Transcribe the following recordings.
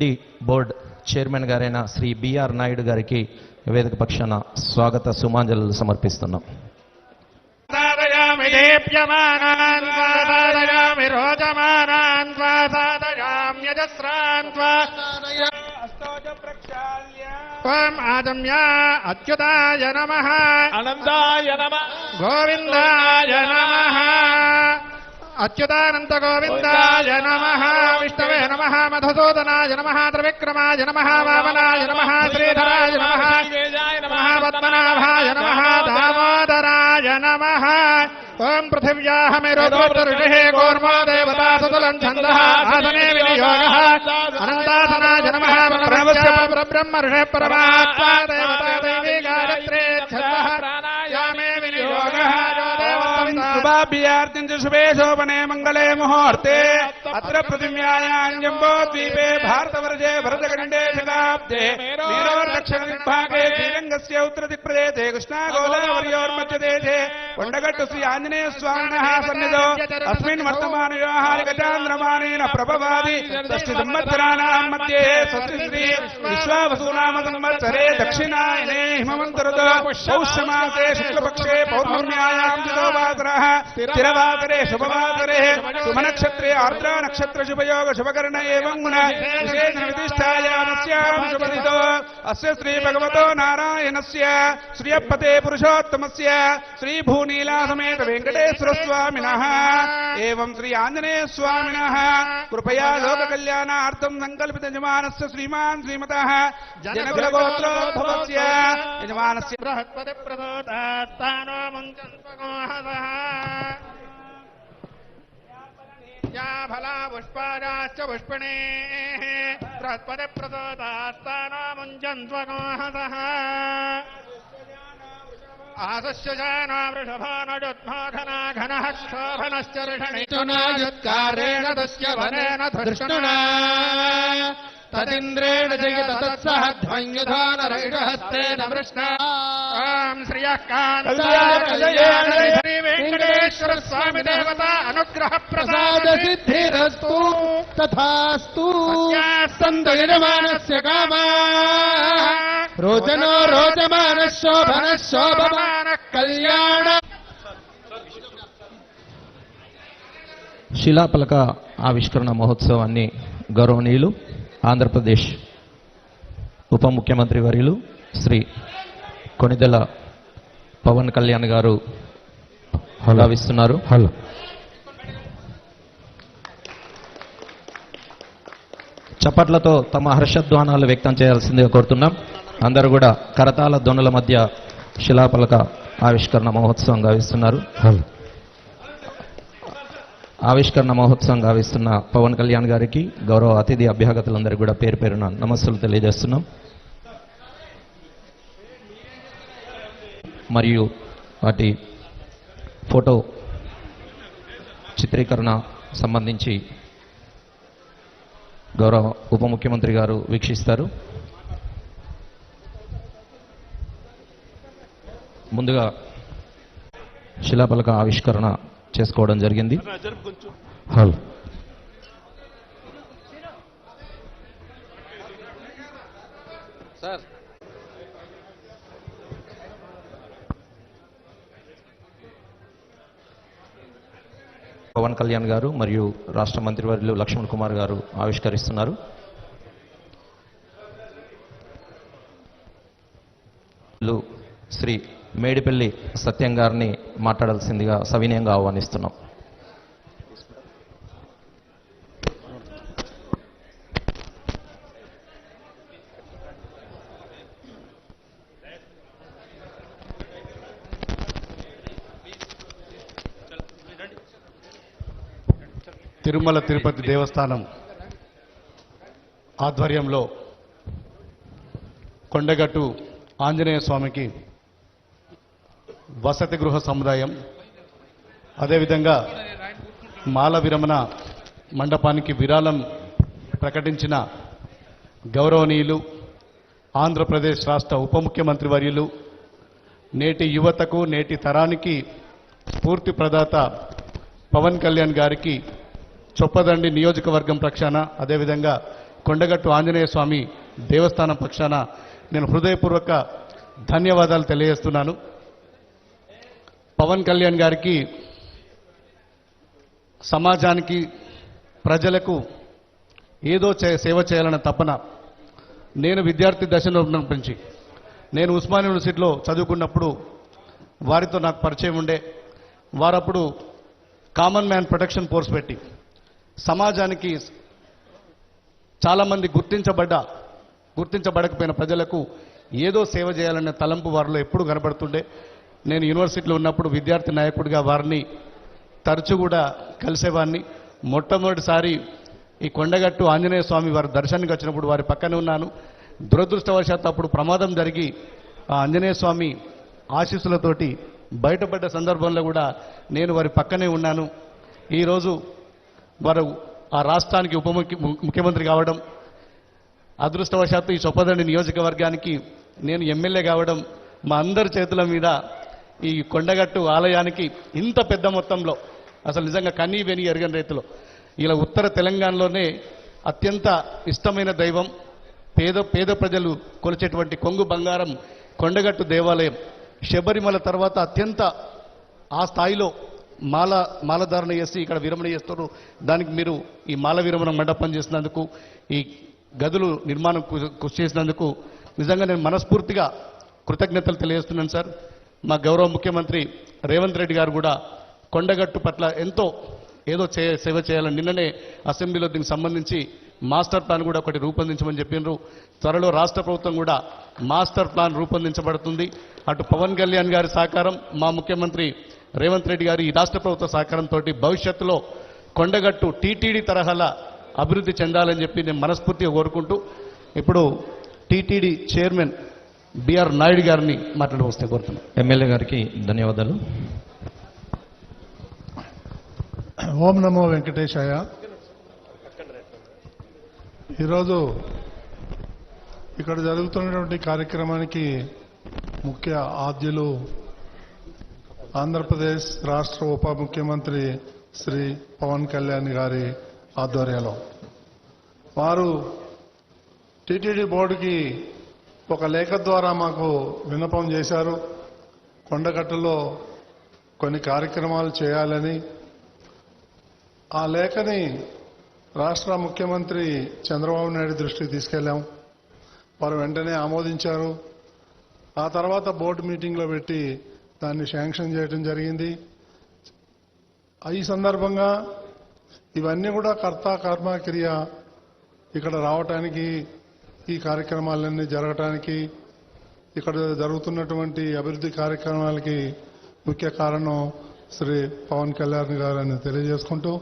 D board chairman గారైన Shri BR Naidu గారికి వేదిక పక్షాన స్వాగత సుమాంజలు సమర్పిస్తున్నాం. ఆదమ్య అచ్యుతాయ నమ. అనందాయ నమ గోవిందాయ నమ. అచ్యుతానంత గోవిందాయ నమ విష్ణవే నమ మధుసూదనాయ నమ త్రివిక్రమాయ నమ వామనాయ నమ శ్రీధరాయ నమ పద్మనాభాయ నమ దామోదరాయ నమ. ఓం పృథివ్యాహ మేరుపృష్ఠ కూర్మో దేవతా సుతులం ఛందః ఆసనే వినియోగः. అనంతాసనాయ నమ పరబ్రహ్మ ఋషే పరమాత్మా దేవతా शुभाभियार्तिं च शुभे शोभने मङ्गले मुहूर्ते। ముహూర్తే అత్ర పృథివ్యాయాం జంబో ద్వీపే భారతవర్షే భరతఖండే శతాబ్దే వీరవర్దక్షిణ విభాగే శ్రీరంగస్య ఉత్తరదిక్ప్రదేశే కృష్ణా గోదావర్యోర్మధ్యదేశే కొండగట్టు శ్రీ ఆంజనేయ స్వామినः సన్నిధో అస్మిన్ వర్తమానవ్యవహారికచాంద్రమానేన ప్రభవాది షష్ఠి సంవత్సరాణాం మధ్యే షష్ఠి శ్రీ విశ్వావసూనామ సంవత్సరే దక్షిణాయనే హిమవంతరుతో పౌష్యమాసే శుక్లపక్షే నక్షత్ర శుభయోగ శుభకరణ ఏవం గుణ విశేషణ విధిష్టాయామస్యాం శుభదితో అస్య శ్రీ భగవతో నారాయణస్య శ్రియపతే పురుషోత్తమస్య శ్రీ భూనీలా సమేత వెంకటేశ్వర స్వామిన ఏం శ్రీ ఆంజనేయ స్వామిన కృపయా లోక కళ్యాణార్థం సంకల్పిత యజమానస్ శ్రీమాన్ శ్రీమత జనకులగోత్రోద్భవస్య యజమానస్ బృహస్పతి ప్రదోతాస్తానో ముంచన్పగోహసః फला पुष्पाराश्च पुष्पणे। बृहत्पदिप्रदोदास्तानामञ्जन्त्वनो हतः आदस्य जाना वृषभानजुत्माखना घनः श्वफलश्चेण तस्य वनेन धृष्णुना। తత్సహ ధ్వన్యుధానరైషహస్తేన వృష్ణ ఓం శ్రియః కాంతాయ శ్రీ వెంకటేశ్వర స్వామి దేవత అనుగ్రహ ప్రసాద సిద్ధిరస్తు. తథాస్తు. సంత యజమానస్య కామా. రోచనో రోచమాన శోభన శోభమాన కళ్యాణ. శిలాపలక ఆవిష్కరణ మహోత్సవాన్ని గౌరవనీయులు ఆంధ్రప్రదేశ్ ఉప ముఖ్యమంత్రి వర్యులు శ్రీ కొణిదెల పవన్ కళ్యాణ్ గారు హలావిస్తున్నారు హలో. చప్పట్లతో తమ హర్షధ్వానాలు వ్యక్తం చేయాల్సిందిగా కోరుతున్నాం. అందరూ కూడా కరతాల ధ్వనుల మధ్య శిలాపలక ఆవిష్కరణ మహోత్సవం గావిస్తున్నారు. హలో. ఆవిష్కరణ మహోత్సవం గావిస్తున్న పవన్ కళ్యాణ్ గారికి గౌరవ అతిథి అభ్యాగతులందరికీ కూడా పేరు పేరున నమస్సులు తెలియజేస్తున్నాం. మరియు వాటి ఫోటో చిత్రీకరణ సంబంధించి గౌరవ ఉప ముఖ్యమంత్రి గారు వీక్షిస్తారు. ముందుగా శిలాపలక ఆవిష్కరణ చేసుకోవడం జరిగింది. హలో. పవన్ కళ్యాణ్ గారు మరియు రాష్ట్ర మంత్రివర్యులు లక్ష్మణ్ కుమార్ గారు ఆవిష్కరిస్తున్నారు. లు శ్రీ మేడిపల్లి సత్యం గారిని మాట్లాడాల్సిందిగా సవినయంగా ఆహ్వానిస్తున్నాం. తిరుమల తిరుపతి దేవస్థానం ఆధ్వర్యంలో కొండగట్టు ఆంజనేయ స్వామికి వసతి గృహ సముదాయం. అదేవిధంగా మాల విరమణ మండపానికి విరాళం ప్రకటించిన గౌరవనీయులు ఆంధ్రప్రదేశ్ రాష్ట్ర ఉప ముఖ్యమంత్రి వర్యులు నేటి యువతకు నేటి తరానికి స్ఫూర్తి ప్రదాత పవన్ కళ్యాణ్ గారికి చొప్పదండి నియోజకవర్గం పక్షాన అదేవిధంగా కొండగట్టు ఆంజనేయ స్వామి దేవస్థానం పక్షాన నేను హృదయపూర్వక ధన్యవాదాలు తెలియజేస్తున్నాను. పవన్ కళ్యాణ్ గారికి సమాజానికి ప్రజలకు ఏదో చే- సేవ చేయాలన్న తపన నేను విద్యార్థి దశలో నుంచి నేను ఉస్మాన్ యూనివర్సిటీలో చదువుకున్నప్పుడు వారితో నాకు పరిచయం ఉండే వారప్పుడు కామన్ మ్యాన్ ప్రొటెక్షన్ ఫోర్స్ పెట్టి సమాజానికి చాలామంది గుర్తించబడ్డ గుర్తించబడకపోయిన ప్రజలకు ఏదో సేవ చేయాలనే తలంపు వారిలో ఎప్పుడు కనబడుతుండే. నేను యూనివర్సిటీలో ఉన్నప్పుడు విద్యార్థి నాయకుడిగా వారిని తరచు కూడా కలిసేవాడిని. మొట్టమొదటిసారి ఈ కొండగట్టు ఆంజనేయ స్వామి వారి దర్శనానికి వచ్చినప్పుడు వారి పక్కనే ఉన్నాను. దురదృష్టవశాత్తు అప్పుడు ప్రమాదం జరిగి ఆ ఆంజనేయ స్వామి ఆశీస్సులతోటి బయటపడ్డ సందర్భంలో కూడా నేను వారి పక్కనే ఉన్నాను. ఈరోజు వారు ఆ రాష్ట్రానికి ఉప ముఖ్య- ముఖ్యమంత్రి కావడం అదృష్టవశాత్తు ఈ చొప్పదండి నియోజకవర్గానికి నేను ఎమ్మెల్యే కావడం మా అందరి చేతుల మీద ఈ కొండగట్టు ఆలయానికి ఇంత పెద్ద మొత్తంలో అసలు నిజంగా కనీ వెని ఎరగని రైతులు. ఇలా ఉత్తర తెలంగాణలోనే అత్యంత ఇష్టమైన దైవం పేద పేద ప్రజలు కొలిచేటువంటి కొంగు బంగారం కొండగట్టు దేవాలయం. శబరిమల తర్వాత అత్యంత ఆ స్థాయిలో మాల మాలధారణ చేసి ఇక్కడ విరమణ చేస్తారు దానికి మీరు ఈ మాల విరమణ మండపం చేసినందుకు ఈ గదులు నిర్మాణం కు- కృషి చేసినందుకు నిజంగా నేను మనస్ఫూర్తిగా కృతజ్ఞతలు తెలియజేస్తున్నాను సార్. మా గౌరవ ముఖ్యమంత్రి రేవంత్ రెడ్డి గారు కూడా కొండగట్టు పట్ల ఎంతో ఏదో చే సేవ చేయాలని నిన్ననే అసెంబ్లీలో దీనికి సంబంధించి మాస్టర్ ప్లాన్ కూడా ఒకటి రూపొందించమని చెప్పినారు. త్వరలో రాష్ట్ర ప్రభుత్వం కూడా మాస్టర్ ప్లాన్ రూపొందించబడుతుంది. అటు పవన్ కళ్యాణ్ గారి సహకారం మా ముఖ్యమంత్రి రేవంత్ రెడ్డి గారి ఈ రాష్ట్ర ప్రభుత్వ సహకారంతో భవిష్యత్తులో కొండగట్టు టీటీడీ తరహాల అభివృద్ధి చెందాలని చెప్పి నేను మనస్ఫూర్తిగా కోరుకుంటూ ఇప్పుడు టీటీడీ చైర్మన్ బిఆర్ నాయుడు గారిని మాట్లాడవస్తే కోరుతున్నాను ఎమ్మెల్యే గారికి ధన్యవాదాలు. ఓం నమో వెంకటేశాయ. ఈరోజు ఇక్కడ జరుగుతున్నటువంటి కార్యక్రమానికి ముఖ్య ఆద్యులు ఆంధ్రప్రదేశ్ రాష్ట్ర ఉప ముఖ్యమంత్రి శ్రీ పవన్ కళ్యాణ్ గారి ఆధ్వర్యంలో. వారు టీటీడీ బోర్డుకి ఒక లేఖ ద్వారా మాకు విన్నపం చేశారు. కొండగట్టులో కొన్ని కార్యక్రమాలు చేయాలని. ఆ లేఖని రాష్ట్ర ముఖ్యమంత్రి చంద్రబాబు నాయుడు దృష్టికి తీసుకెళ్ళాం వారు వెంటనే ఆమోదించారు. ఆ తర్వాత బోర్డు మీటింగ్లో పెట్టి దాన్ని శాంక్షన్ చేయడం జరిగింది. ఈ సందర్భంగా ఇవన్నీ కూడా కర్త కర్మ క్రియ ఇక్కడ రావటానికి ఈ కార్యక్రమాలన్నీ జరగటానికి ఇక్కడ జరుగుతున్నటువంటి అభివృద్ధి కార్యక్రమాలకి ముఖ్య కారణం శ్రీ పవన్ కళ్యాణ్ గారని తెలియజేసుకుంటూ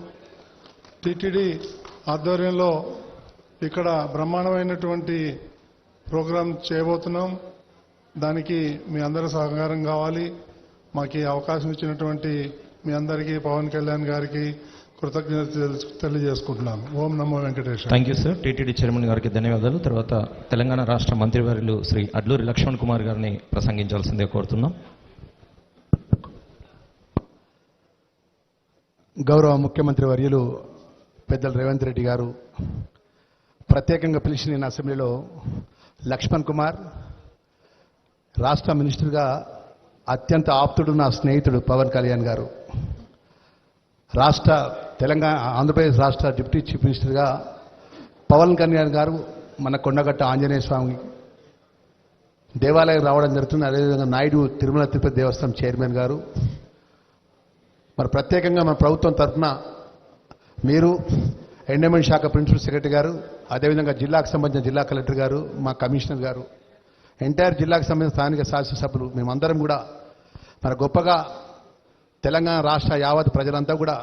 టిటిడి ఆధ్వర్యంలో ఇక్కడ బ్రహ్మాండమైనటువంటి ప్రోగ్రాం చేయబోతున్నాం. దానికి మీ అందరి సహకారం కావాలి. మాకు అవకాశం ఇచ్చినటువంటి మీ అందరికీ పవన్ కళ్యాణ్ గారికి కృతజ్ఞత తెలు- తెలియజేసుకుంటున్నాను. ఓం నమో Venkateswara thank you sir TTD chairman గారికి ధన్యవాదాలు. తర్వాత తెలంగాణ రాష్ట్ర మంత్రివర్యులు శ్రీ అడ్లూరి లక్ష్మణ్ కుమార్ గారిని ప్రసంగించాల్సిందే కోరుతున్నాం. గౌరవ ముఖ్యమంత్రి వర్యులు పెద్దలు రేవంత్ రెడ్డి గారు ప్రత్యేకంగా పిలిచి నేను అసెంబ్లీలో లక్ష్మణ్ కుమార్ రాష్ట్ర మినిస్టర్గా అత్యంత ఆప్తుడు నా స్నేహితుడు పవన్ కళ్యాణ్ గారు. రాష్ట్ర తెలంగాణ ఆంధ్రప్రదేశ్ రాష్ట్ర డిప్యూటీ చీఫ్ మినిస్టర్గా పవన్ కళ్యాణ్ గారు మన కొండగట్ట ఆంజనేయ స్వామి దేవాలయం రావడం జరుగుతుంది. అదేవిధంగా నాయుడు తిరుమల తిరుపతి దేవస్థానం చైర్మన్ గారు. మరి ప్రత్యేకంగా మన ప్రభుత్వం తరఫున మీరు ఎండమెంట్ శాఖ ప్రిన్సిపల్ సెక్రటరీ గారు అదేవిధంగా జిల్లాకు సంబంధించిన జిల్లా కలెక్టర్ గారు మా కమిషనర్ గారు ఎంటైర్ జిల్లాకు సంబంధించిన స్థానిక శాసనసభ్యులు మేమందరం కూడా మన గొప్పగా తెలంగాణ రాష్ట్ర యావత్ ప్రజలంతా కూడా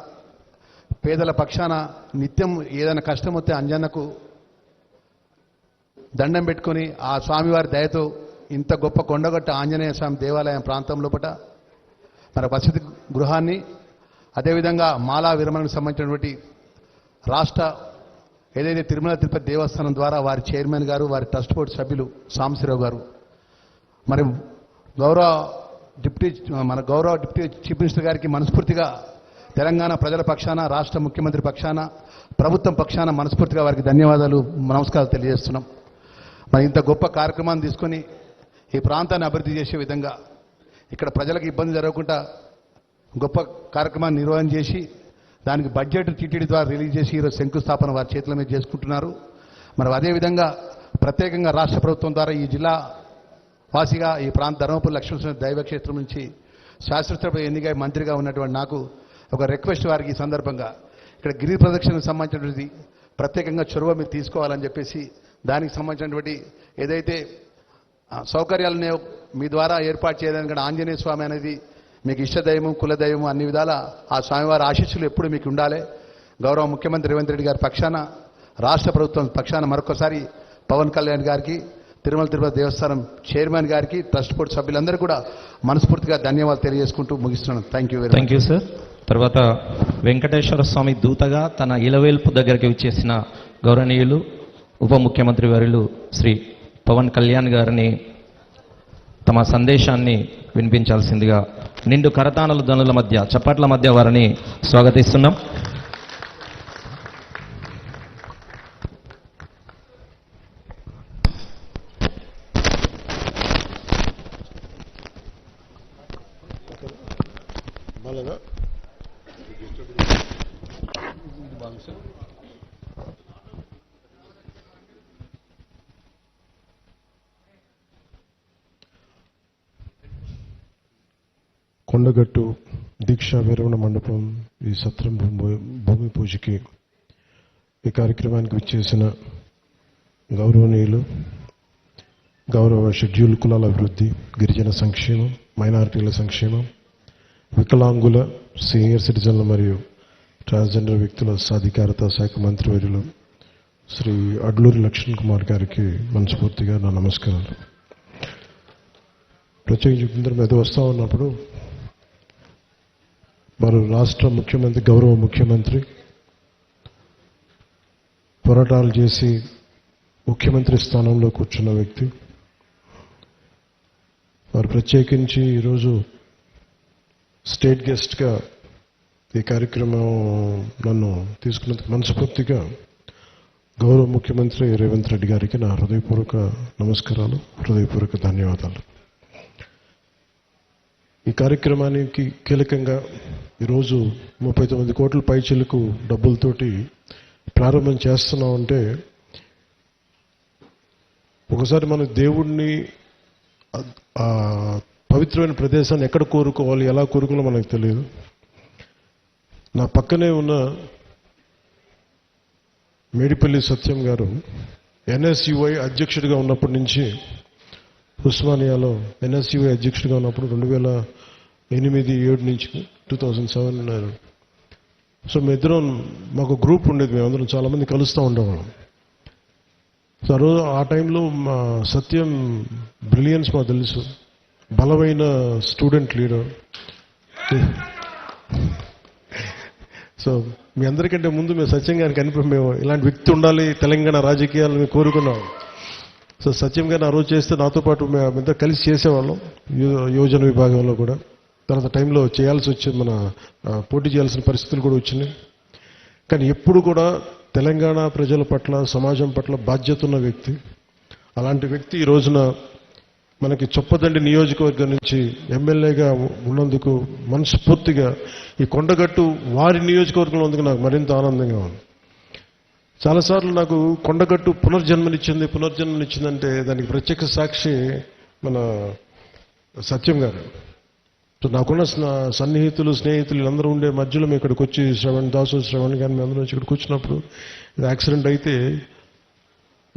పేదల పక్షాన నిత్యం ఏదైనా కష్టం వస్తే అంజన్నకు దండం పెట్టుకొని ఆ స్వామివారి దయతో ఇంత గొప్ప కొండగట్ట ఆంజనేయ స్వామి దేవాలయం ప్రాంతం లోపల మన వసతి గృహాన్ని అదేవిధంగా మాలా విరమణకు సంబంధించినటువంటి రాష్ట్ర ఏదైతే తిరుమల తిరుపతి దేవస్థానం ద్వారా వారి చైర్మన్ గారు వారి ట్రస్ట్ బోర్డు సభ్యులు సాంబశివరావు గారు. మరి గౌరవ డిప్యూటీ మన గౌరవ డిప్యూటీ చీఫ్ మినిస్టర్ గారికి మనస్ఫూర్తిగా తెలంగాణ ప్రజల పక్షాన రాష్ట్ర ముఖ్యమంత్రి పక్షాన ప్రభుత్వం పక్షాన మనస్ఫూర్తిగా వారికి ధన్యవాదాలు నమస్కారాలు తెలియజేస్తున్నాం. మరి ఇంత గొప్ప కార్యక్రమాన్ని తీసుకొని ఈ ప్రాంతాన్ని అభివృద్ధి చేసే విధంగా ఇక్కడ ప్రజలకు ఇబ్బంది జరగకుండా గొప్ప కార్యక్రమాన్ని నిర్వహణ చేసి దానికి బడ్జెట్ టీటీడీ ద్వారా రిలీజ్ చేసి ఈరోజు శంకుస్థాపన వారి చేతుల మీద చేసుకుంటున్నారు. మరి అదేవిధంగా ప్రత్యేకంగా రాష్ట్ర ప్రభుత్వం ద్వారా ఈ జిల్లా వాసిగా ఈ ప్రాంత ధర్మపురి లక్ష్మీశ్వర దైవక్షేత్రం నుంచి శాశ్వత ఎన్నికై మంత్రిగా ఉన్నటువంటి నాకు ఒక రిక్వెస్ట్ వారికి ఈ సందర్భంగా. ఇక్కడ గిరి ప్రదక్షిణకు సంబంధించినటువంటి ప్రత్యేకంగా చొరవ మీరు తీసుకోవాలని చెప్పేసి దానికి సంబంధించినటువంటి ఏదైతే సౌకర్యాలని మీ ద్వారా ఏర్పాటు చేయడానికి కూడా ఆంజనేయ స్వామి అనేది మీకు ఇష్టదైవం కులదైవం అన్ని విధాల ఆ స్వామివారి ఆశీస్సులు ఎప్పుడు మీకు ఉండాలి. గౌరవ ముఖ్యమంత్రి రేవంత్ రెడ్డి గారి పక్షాన రాష్ట్ర ప్రభుత్వం పక్షాన మరొకసారి పవన్ కళ్యాణ్ గారికి తిరుమల తిరుపతి దేవస్థానం చైర్మన్ గారికి ట్రస్ట్ బోర్డు సభ్యులందరూ కూడా మనస్ఫూర్తిగా ధన్యవాదాలు తెలియజేసుకుంటూ ముగిస్తున్నాను. Thank you very thank you sir తర్వాత వెంకటేశ్వర స్వామి దూతగా తన ఇలవేల్పు దగ్గరికి వచ్చేసిన గౌరవనీయులు ఉప ముఖ్యమంత్రి వారులు శ్రీ పవన్ కళ్యాణ్ గారిని తమ సందేశాన్ని వినిపించాల్సిందిగా నిండు కరతానల ధనుల మధ్య చప్పట్ల మధ్య వారిని స్వాగతిస్తున్నాం. కొండగట్టు దీక్షా విరమణ మండపం ఈ సత్రం భూమి భూమి పూజకి ఈ కార్యక్రమానికి విచ్చేసిన గౌరవనీయులు గౌరవ షెడ్యూల్ కులాల అభివృద్ధి గిరిజన సంక్షేమం మైనారిటీల సంక్షేమం వికలాంగుల సీనియర్ సిటిజన్లు మరియు ట్రాన్స్జెండర్ వ్యక్తుల సాధికారత శాఖ మంత్రివర్యులు శ్రీ అడ్లూరి లక్ష్మణ్ కుమార్ గారికి మనస్ఫూర్తిగా నా నమస్కారాలు. ప్రత్యేకించి ఇందరి మీద వస్తూ ఉన్నప్పుడు వారు రాష్ట్ర ముఖ్యమంత్రి గౌరవ ముఖ్యమంత్రి పోరాటాలు చేసి ముఖ్యమంత్రి స్థానంలో కూర్చున్న వ్యక్తి వారు ప్రత్యేకించి ఈరోజు స్టేట్ గెస్ట్గా ఈ కార్యక్రమం నన్ను తీసుకున్నందుకు మనస్ఫూర్తిగా గౌరవ ముఖ్యమంత్రి రేవంత్ రెడ్డి గారికి నా హృదయపూర్వక నమస్కారాలు హృదయపూర్వక ధన్యవాదాలు. ఈ కార్యక్రమానికి కీలకంగా ఈరోజు ముప్పై తొమ్మిది కోట్ల పైచిలకు డబ్బులతోటి ప్రారంభం చేస్తున్నామంటే ఒకసారి మన దేవుణ్ణి పవిత్రమైన ప్రదేశాన్ని ఎక్కడ కోరుకోవాలి ఎలా కోరుకోవాలో మనకు తెలియదు. నా పక్కనే ఉన్న మేడిపల్లి సత్యం గారు ఎన్ఎస్యుఐ అధ్యక్షుడిగా ఉన్నప్పటి నుంచి ఉస్మానియాలో ఎన్ఎస్యుఐ అధ్యక్షుడిగా ఉన్నప్పుడు రెండు వేల ఎనిమిది ఏడు నుంచి టూ థౌజండ్ సెవెన్ ఉన్నారు సో మీ ఇద్దరం మాకు గ్రూప్ ఉండేది మేమందరం చాలామంది కలుస్తూ ఉండేవాళ్ళం. సో ఆ రోజు ఆ టైంలో మా సత్యం బ్రిలియన్స్ మాకు తెలుసు. బలమైన స్టూడెంట్ లీడర్. సో మీ అందరికంటే ముందు మేము సత్యం గారికి కనిపి మేము ఇలాంటి వ్యక్తి ఉండాలి తెలంగాణ రాజకీయాలు మేము కోరుకున్నాం. సో సత్యం గారిని ఆ రోజు చేస్తే నాతో పాటు మేమంతా కలిసి చేసేవాళ్ళం యో- యోజన విభాగంలో కూడా. తర్వాత టైంలో చేయాల్సి వచ్చింది మన పోటీ చేయాల్సిన పరిస్థితులు కూడా వచ్చినాయి. కానీ ఎప్పుడు కూడా తెలంగాణ ప్రజల పట్ల సమాజం పట్ల బాధ్యత ఉన్న వ్యక్తి. అలాంటి వ్యక్తి ఈ రోజున మనకి చొప్పదండి నియోజకవర్గం నుంచి ఎమ్మెల్యేగా ఉన్నందుకు మనస్ఫూర్తిగా ఈ కొండగట్టు వారి నియోజకవర్గంలో ఉన్నందుకు నాకు మరింత ఆనందంగా ఉంది. చాలాసార్లు నాకు కొండగట్టు పునర్జన్మనిచ్చింది పునర్జన్మనిచ్చిందంటే దానికి ప్రత్యక్ష సాక్షి మన సత్యం గారు. సో నాకున్న సన్నిహితులు స్నేహితులు వీళ్ళందరూ ఉండే మధ్యలో మేము ఇక్కడికి వచ్చి శ్రవణ్ దాసు శ్రవణ్ కానీ మేము అందరం వచ్చి ఇక్కడికి వచ్చినప్పుడు యాక్సిడెంట్ అయితే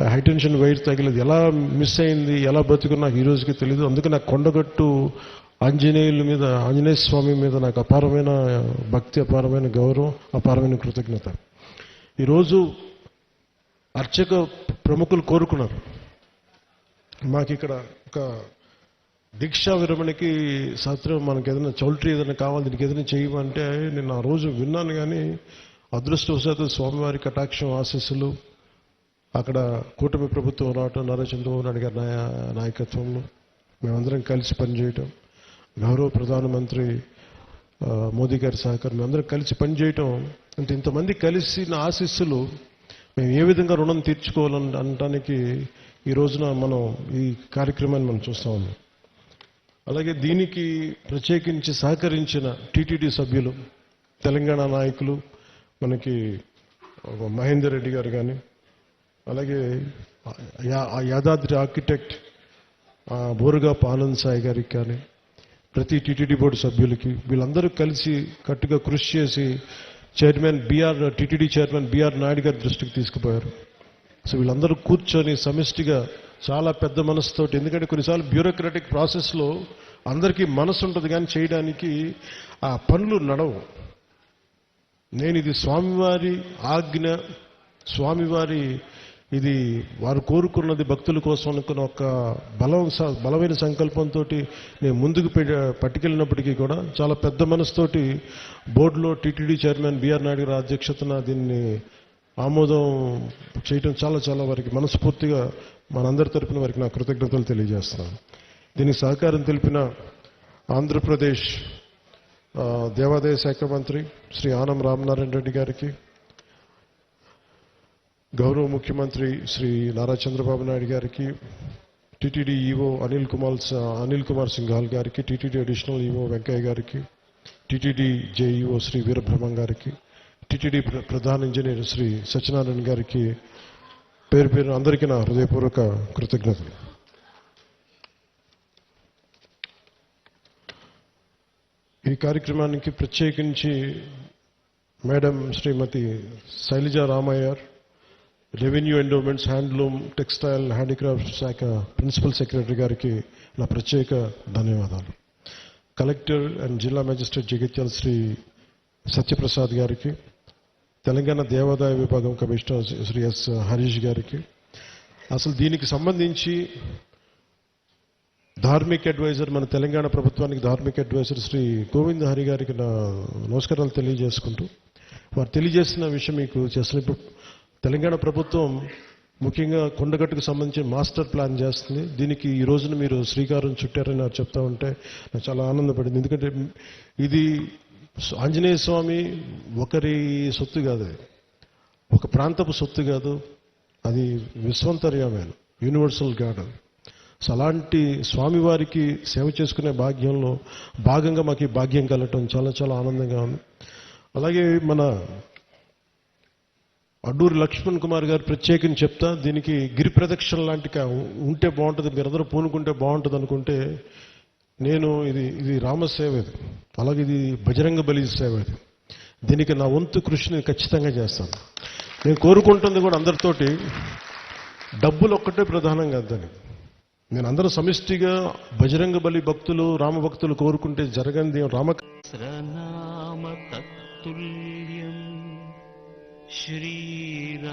హైటెన్షన్ వైర్ తగిలేదు. ఎలా మిస్ అయింది ఎలా బతుకు నాకు ఈ రోజుకి తెలియదు అందుకే నాకు కొండగట్టు ఆంజనేయుల మీద ఆంజనేయ స్వామి మీద నాకు అపారమైన భక్తి అపారమైన గౌరవం అపారమైన కృతజ్ఞత. ఈరోజు అర్చక ప్రముఖులు కోరుకున్నారు. మాకు ఇక్కడ ఒక దీక్షా విరమణకి సత్రం మనకి ఏదైనా చౌల్ట్రీ ఏదైనా కావాలి దీనికి ఏదైనా చేయమంటే నేను ఆ రోజు విన్నాను కానీ అదృష్టవశాత్తు స్వామివారి కటాక్షం ఆశీస్సులు అక్కడ కూటమి ప్రభుత్వం రావటం నారా చంద్రబాబు నాయుడు గారి నాయ- నాయకత్వంలో మేమందరం కలిసి పనిచేయటం. గౌరవ ప్రధానమంత్రి మోదీ గారి సహకారం మేమందరం కలిసి పనిచేయటం. అంటే ఇంతమంది కలిసి నా ఆశీస్సులు మేము ఏ విధంగా రుణం తీర్చుకోవాలని అనడానికి ఈ రోజున మనం ఈ కార్యక్రమాన్ని మనం చూస్తా ఉన్నాం. అలాగే దీనికి ప్రత్యేకించి సహకరించిన టీటీడీ సభ్యులు తెలంగాణ నాయకులు మనకి మహేందర్ రెడ్డి గారు కానీ అలాగే ఆ యాదాద్రి ఆర్కిటెక్ట్ బోరుగా బోరుగాపు సాయి గారికి కానీ ప్రతి టీటీడీ బోర్డు సభ్యులకి వీళ్ళందరూ కలిసి కట్టుగా కృషి చేసి chairman BR TTD chairman BR Naidu గారి దృష్టికి తీసుకుపోయారు. సో వీళ్ళందరూ కూర్చొని సమిష్టిగా చాలా పెద్ద మనసుతోటి ఎందుకంటే కొన్నిసార్లు బ్యూరోక్రాటిక్ ప్రాసెస్లో అందరికీ మనసు ఉంటుంది కానీ చేయడానికి ఆ పనులు నడవు. నేను ఇది స్వామివారి ఆజ్ఞ స్వామివారి ఇది వారు కోరుకున్నది భక్తుల కోసం అనుకున్న ఒక బలం స- బలమైన సంకల్పంతో నేను ముందుకు పట్టుకెళ్ళినప్పటికీ కూడా చాలా పెద్ద మనసుతోటి బోర్డులో టీటీడీ చైర్మన్ బిఆర్ నాయుడు గారి అధ్యక్షతన దీన్ని ఆమోదం చేయటం చాలా చాలా వారికి మనస్ఫూర్తిగా మనందరి తరపున వారికి నా కృతజ్ఞతలు తెలియజేస్తున్నాను. దీనికి సహకారం తెలిపిన ఆంధ్రప్రదేశ్ దేవాదాయ శాఖ మంత్రి శ్రీ ఆనం రామనారాయణ రెడ్డి గారికి గౌరవ ముఖ్యమంత్రి శ్రీ నారా చంద్రబాబు నాయుడు గారికి టీటీడీ ఈవో అనిల్ కుమార్ అనిల్ కుమార్ సింఘాల్ గారికి టీటీడీ అడిషనల్ ఈవో వెంకయ్య గారికి టీటీడీ జేఈఓ శ్రీ వీరబ్రహ్మం గారికి టీటీడీ ప్ర- ప్రధాన ఇంజనీర్ శ్రీ సత్యనారాయణ గారికి పేరు పేరు అందరికీ నా హృదయపూర్వక కృతజ్ఞతలు. ఈ కార్యక్రమానికి ప్రత్యేకించి madam Shrimati Shailaja Ramaiyer revenue endowments handloom textile handicraft శాఖ ప్రిన్సిపల్ సెక్రటరీ గారికి నా ప్రత్యేక ధన్యవాదాలు. కలెక్టర్ అండ్ జిల్లా మేజిస్ట్రేట్ జగిత్యాల శ్రీ సత్యప్రసాద్ గారికి తెలంగాణ దేవాదాయ విభాగం కమిషనర్ శ్రీ ఎస్ హరీష్ గారికి అసలు దీనికి సంబంధించి ధార్మిక అడ్వైజర్ మన తెలంగాణ ప్రభుత్వానికి ధార్మిక అడ్వైజర్ శ్రీ గోవింద్ హరి గారికి నా నమస్కారాలు తెలియజేసుకుంటూ వారు తెలియజేసిన విషయం మీకు చేసిన ఇప్పుడు తెలంగాణ ప్రభుత్వం ముఖ్యంగా కొండగట్టుకు సంబంధించి మాస్టర్ ప్లాన్ చేస్తుంది. దీనికి ఈ రోజున మీరు శ్రీకారం చుట్టారని నాకు చెప్తా ఉంటే నాకు చాలా ఆనందపడింది. ఎందుకంటే ఇది ఆంజనేయ స్వామి ఒకరి సొత్తు కాదు. ఒక ప్రాంతపు సొత్తు కాదు. అది విశ్వంతర్యమైన యూనివర్సల్ గాడ్ సో అలాంటి స్వామివారికి సేవ చేసుకునే భాగ్యంలో భాగంగా మాకు ఈ భాగ్యం కలగటం చాలా చాలా ఆనందంగా ఉంది. అలాగే మన అడ్డూరి లక్ష్మణ్ కుమార్ గారు ప్రత్యేకించి చెప్తా దీనికి గిరి ప్రదక్షిణ లాంటి ఉంటే బాగుంటుంది మీరందరూ పూనుకుంటే బాగుంటుంది అనుకుంటే నేను ఇది ఇది రామసేవ ఇది. అలాగే ఇది బజరంగ బలి సేవ ఇది. దీనికి నా వంతు కృషిని ఖచ్చితంగా చేస్తాను. నేను కోరుకుంటుంది కూడా అందరితోటి డబ్బులు ఒక్కటే ప్రధానం కాదు దానికి. నేను అందరూ సమిష్టిగా బజరంగ బలి భక్తులు రామభక్తులు కోరుకుంటే జరగంది రామ श्रीरामनामवर